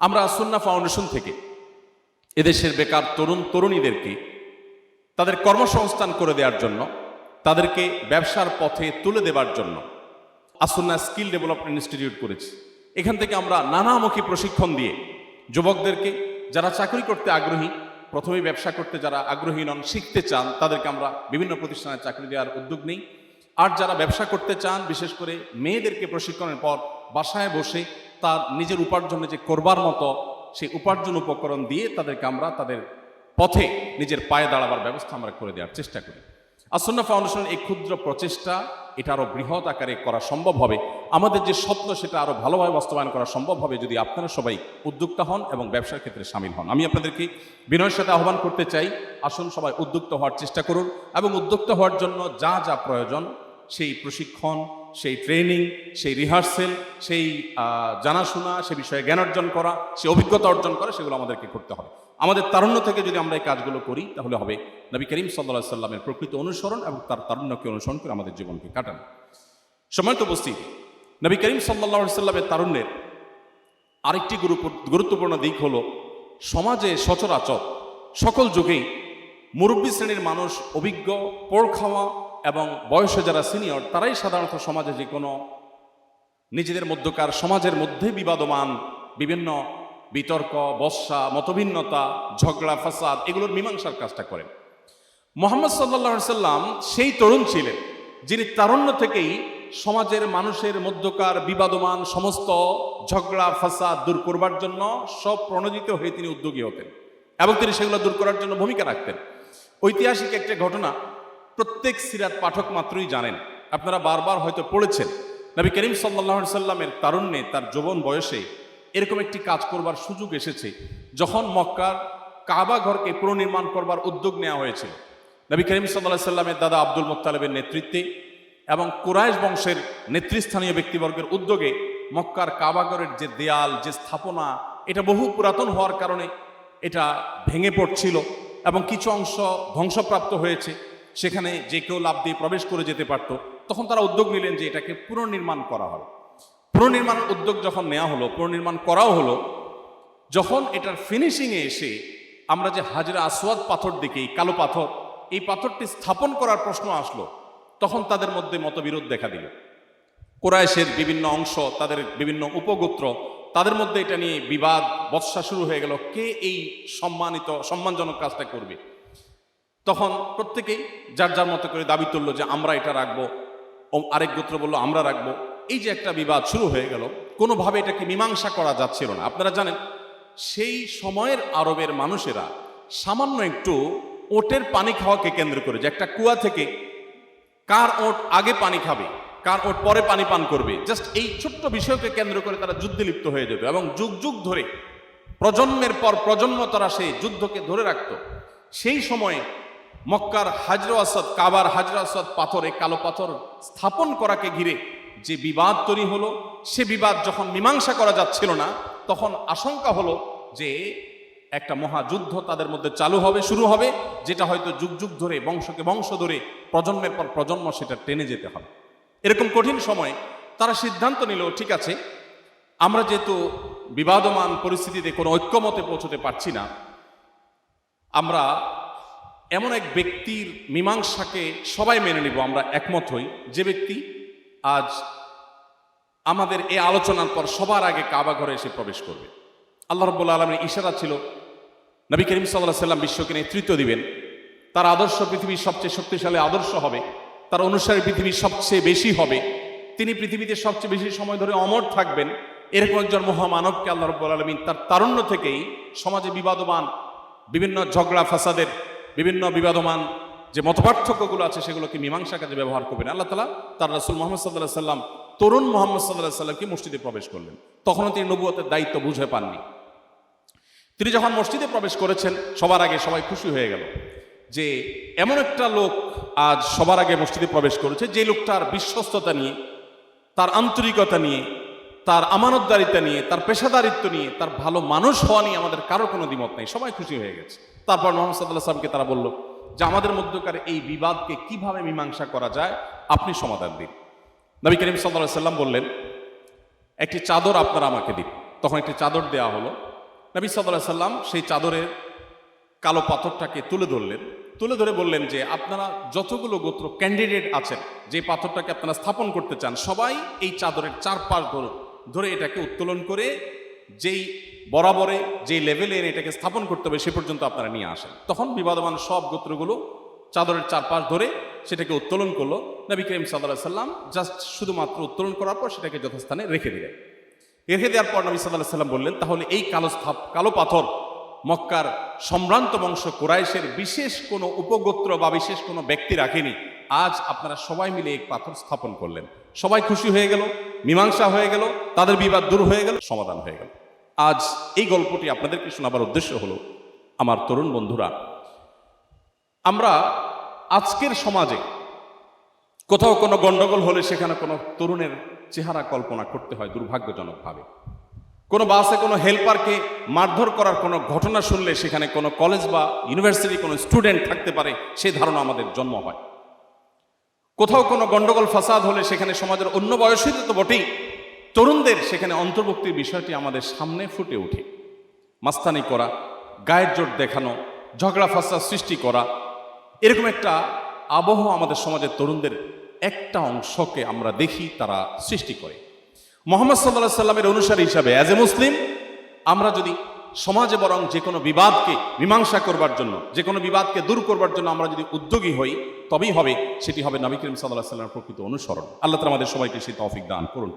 আমরা সুন্না ফাউন্ডেশন থেকে এদেশের বেকার তরুণ তরুণীদেরকে তাদের কর্মসংস্থান করে দেওয়ার জন্য, তাদেরকে ব্যবসার পথে তুলে দেবার জন্য আসন্না স্কিল ডেভেলপমেন্ট ইনস্টিটিউট করেছি। এখান থেকে আমরা নানামুখী প্রশিক্ষণ দিয়ে যুবকদেরকে, যারা চাকরি করতে আগ্রহী প্রথমে ব্যবসা করতে যারা আগ্রহী নন, শিখতে চান, তাদেরকে আমরা বিভিন্ন প্রতিষ্ঠানে চাকরি দেওয়ার উদ্যোগ নিই। আর যারা ব্যবসা করতে চান, বিশেষ করে মেয়েদেরকে প্রশিক্ষণের পর বাসায় বসে তার নিজের উপার্জনে যে করবার মতো সেই উপার্জন উপকরণ দিয়ে তাদেরকে আমরা তাদের পথে নিজের পায়ে দাঁড়াবার ব্যবস্থা আমরা করে দেওয়ার চেষ্টা করি। আসন্না ফাউন্ডেশনের এই ক্ষুদ্র প্রচেষ্টা, এটা আরও বৃহৎ আকারে করা সম্ভব হবে। আমাদের যে স্বপ্ন, সেটা আরও ভালোভাবে বাস্তবায়ন করা সম্ভব হবে যদি আপনারা সবাই উদ্যোক্তা হন এবং ব্যবসার ক্ষেত্রে সামিল হন। আমি আপনাদেরকে বিনয়ের সাথে আহ্বান করতে চাই, আসুন সবাই উদ্যোক্তা হওয়ার চেষ্টা করুন এবং উদ্যোক্তা হওয়ার জন্য যা যা প্রয়োজন সেই প্রশিক্ষণ সেই ট্রেনিং সেই রিহার্সেল সেই জানাশোনা, সে বিষয়ে জ্ঞান অর্জন করা, সে অভিজ্ঞতা অর্জন করা, সেগুলো আমাদেরকে করতে হবে। আমাদের তারুণ্য থেকে যদি আমরা এই কাজগুলো করি, তাহলে হবে নবী করিম সাল্লা সাল্লামের প্রকৃত অনুসরণ এবং তার তারুণ্যকে অনুসরণ করে আমাদের জীবনকে কাটানো। সময় তো উপস্থিত, নবী করিম সাল্লা সাল্লামের তারুণ্যের আরেকটি গুরুত্বপূর্ণ দিক হলো, সমাজে সচরাচর সকল যুগেই মুরব্বী শ্রেণির মানুষ অভিজ্ঞ, পোড় খাওয়া এবং বয়সে যারা সিনিয়র, তারাই সাধারণত সমাজে যে কোনো নিজেদের মধ্যকার সমাজের মধ্যে বিবাদমান, বিভিন্ন বিতর্ক, বর্ষা, মতভিন্নতা, ঝগড়া, ফাসাদ, এগুলোর মীমাংসার কাজটা করেন। মোহাম্মদ সাল্লাহ সাল্লাম সেই তরুণ ছিলেন, যিনি তারুণ্য থেকেই সমাজের মানুষের মধ্যকার বিবাদমান, সমস্ত ঝগড়া, ফাসাদ দূর করবার জন্য সব প্রণোদিত হয়ে তিনি উদ্যোগী হতেন এবং তিনি সেগুলো দূর করার জন্য ভূমিকা রাখতেন। ঐতিহাসিক একটা ঘটনা প্রত্যেক সিরাত পাঠক মাত্রই জানেন। আপনারা বারবার হয়তো পড়েছেন, নবী করিম সাল্লাহ সাল্লামের তারুণ্যে, তার যৌবন বয়সে এরকম একটি কাজ করবার সুযোগ এসেছে, যখন মক্কার কাবা ঘরকে পুনর্নির্মাণ করবার উদ্যোগ নেওয়া হয়েছে। নবী করিম সাল্লাহ সাল্লামের দাদা আব্দুল মোত্তালেবের নেতৃত্বে এবং কুরাইশ বংশের নেতৃস্থানীয় ব্যক্তিবর্গের উদ্যোগে মক্কার কাবাগরের যে দেয়াল, যে স্থাপনা, এটা বহু পুরাতন হওয়ার কারণে এটা ভেঙে পড়ছিল এবং কিছু অংশ ধ্বংসপ্রাপ্ত হয়েছে। সেখানে যে কেউ লাভ দিয়ে প্রবেশ করে যেতে পারত, তখন তারা উদ্যোগ নিলেন যে এটাকে পুনর্নির্মাণ করা হবে পুনর্নির্মাণের উদ্যোগ যখন নেওয়া হলো, পুনর্নির্মাণ করাও হলো, যখন এটার ফিনিশিংয়ে এসে আমরা যে হাজরা আসওয়াদ পাথর দেখি কালো পাথর, এই পাথরটি স্থাপন করার প্রশ্ন আসলো, তখন তাদের মধ্যে মতবিরোধ দেখা দিল। কোরাইশের বিভিন্ন অংশ, তাদের বিভিন্ন উপগোত্র, তাদের মধ্যে এটা নিয়ে বিবাদ বৎসা শুরু হয়ে গেল, কে এই সম্মানিত, সম্মানজনক কাজটা করবে? তখন প্রত্যেকেই যার যার মতো করে দাবি তুললো যে আমরা এটা রাখব আরেক গোত্র বলল, আমরা রাখব। এই যে একটা বিবাদ শুরু হয়ে গেল, কোনোভাবে এটাকে মীমাংসা করা যাচ্ছিল না। আপনারা জানেন, সেই সময়ের আরবের মানুষেরা সামান্য একটু ওটের পানি খাওয়াকে কেন্দ্র করে, যে একটা কুয়া থেকে কার ওট আগে পানি খাবে, কার ওট পরে পানি পান করবে, জাস্ট এই ছোট্ট বিষয়কে কেন্দ্র করে তারা যুদ্ধে লিপ্ত হয়ে যেত এবং যুগ যুগ ধরে প্রজন্মের পর প্রজন্ম তারা সেই যুদ্ধকে ধরে রাখত। সেই সময়ে মক্কার হাজর আসাদ কাবার হাজর আসাদ পাথর, কালো পাথর স্থাপন করাকে ঘিরে যে বিবাদ তৈরি হলো, সে বিবাদ যখন মীমাংসা করা যাচ্ছিল না, তখন আশঙ্কা হলো যে একটা মহাযুদ্ধ তাদের মধ্যে চালু হবে, শুরু হবে, যেটা হয়তো যুগ যুগ ধরে, বংশকে বংশ ধরে, প্রজন্মের পর প্রজন্ম সেটা টেনে যেতে হবে। এরকম কঠিন সময়ে তারা সিদ্ধান্ত নিল, ঠিক আছে, আমরা যেহেতু বিবাদমান পরিস্থিতিতে কোনো ঐক্যমতে পৌঁছতে পারছি না, আমরা এমন এক ব্যক্তির মীমাংসাকে সবাই মেনে নিব, আমরা একমত হই। যে ব্যক্তি আজ আমাদের এই আলোচনার পর সবার আগে কাবা ঘরে এসে প্রবেশ করবে। আল্লাহ রব্বুল্লা আলমের ইশারা ছিল, নবী করিম সাল্লাহ সাল্লাম বিশ্বকে নেতৃত্ব দিবেন। তার আদর্শ পৃথিবীর সবচেয়ে শক্তিশালী আদর্শ হবে। তার অনুসারী পৃথিবীর সবচেয়ে বেশি হবে। তিনি পৃথিবীতে সবচেয়ে বেশি সময় ধরে অমর থাকবেন। এরকম একজন মহামানবকে আল্লাহ রব্বুল আলমিন তার তারুণ্য থেকেই সমাজে বিবাদমান বিভিন্ন ঝগড়া, ফাসাদের বিভিন্ন বিবাদমান যে মতপার্থক্যগুলো আছে সেগুলোকে মীমাংসা কাজে ব্যবহার করবেন। আল্লাহ তালা তার রাসুল মোহাম্মদ সাল্লাহ সাল্লাম, তরুণ মোহাম্মদ সাল্লাহ সাল্লামকে মসজিদে প্রবেশ করলেন। তখনও তিনি নবুয়তের দায়িত্ব বুঝে পাননি। তিনি যখন মসজিদে প্রবেশ করেছেন, সবার আগে সবাই খুশি হয়ে গেল যে এমন একটা লোক আজ সবার আগে মসজিদে প্রবেশ করেছে যে লোকটার বিশ্বস্ততা নিয়ে, তার আন্তরিকতা নিয়ে, তার আমানতদারিতা নিয়ে, তার পেশাদারিত্ব নিয়ে, তার ভালো মানুষ হওয়া নিয়ে আমাদের কারও কোনো দ্বিমত নেই। সবাই খুশি হয়ে গেছে। তারপর মোহাম্মদ সাল্লাহ সাল্লামকে তারা বলল, যে আমাদের মধ্যকার এই বিবাদকে কীভাবে মীমাংসা করা যায়, আপনি সমাধান দিন। নবী করিম সাল্লাহ সাল্লাম বললেন, একটি চাদর আপনারা আমাকে দিন। তখন একটি চাদর দেওয়া হলো। নবী সাল্লাহ সাল্লাম সেই চাদরের কালো পাথরটাকে তুলে ধরলেন। তুলে ধরে বললেন যে, আপনারা যতগুলো গোত্র ক্যান্ডিডেট আছেন, যে পাথরটাকে আপনারা স্থাপন করতে চান, সবাই এই চাদরের চারপাশ ধরে ধরে এটাকে উত্তোলন করে যেই বরাবরে যে লেভেলে এনে এটাকে স্থাপন করতে হবে, সে পর্যন্ত আপনারা নিয়ে আসেন। তখন বিবাদমান সব গোত্রগুলো চাদরের চারপাশ ধরে সেটাকে উত্তোলন করল। নবী করিম সাল্লাহ সাল্লাম জাস্ট শুধুমাত্র উত্তোলন করার পর সেটাকে যথাস্থানে রেখে দিলেন। রেখে দেওয়ার পর নবী সাল্লাহ সাল্লাম বললেন, তাহলে এই কালো স্থাপ, কালো পাথর মক্কার সম্ভ্রান্ত বংশ কোরাইশের বিশেষ কোনো উপগোত্র বা বিশেষ কোনো ব্যক্তি রাখেনি। আজ আপনারা সবাই মিলে এক পাথর স্থাপন করলেন। সবাই খুশি হয়ে গেল, মীমাংসা হয়ে গেল, তাদের বিবাদ দূর হয়ে গেল, সমাধান হয়ে গেল। আজ এই গল্পটি আপনাদেরকে শোনাবার উদ্দেশ্য হলো আমার তরুণ বন্ধুরা, আমরা আজকের সমাজে কোথাও কোনো গন্ডগোল হলে সেখানে কোনো তরুণের চেহারা কল্পনা করতে হয় দুর্ভাগ্যজনকভাবে। কোনো বাসে কোনো হেল্পারকে মারধর করার কোনো ঘটনা শুনলে সেখানে কোনো কলেজ বা ইউনিভার্সিটি কোনো স্টুডেন্ট থাকতে পারে সেই ধারণা আমাদের জন্ম হয়। কোথাও কোনো গন্ডগোল, ফাসাদ হলে সেখানে সমাজের অন্য বয়সীদের তো বটেই তরুণদের সেখানে অন্তর্ভুক্তির বিষয়টি আমাদের সামনে ফুটে ওঠে। মাস্তানি করা, গায়ের জোট দেখানো, ঝগড়া ফাসাদ সৃষ্টি করা, এরকম একটা আবহ আমাদের সমাজের তরুণদের একটা অংশকে আমরা দেখি, তারা সৃষ্টি করে। মোহাম্মদ সাল্লাহ সাল্লামের অনুসারী হিসাবে অ্যাজ এ মুসলিম আমরা যদি সমাজে বরং যে কোনো বিবাদকে মীমাংসা করবার জন্য, যে কোনো বিবাদকে দূর করবার জন্য আমরা যদি উদ্যোগী হই, তবেই হবে, সেটি হবে নবী করিম সাল্লাহ সাল্লামের প্রকৃত অনুসরণ। আল্লাহ তালা আমাদের সবাইকে সেই তৌফিক দান করুন।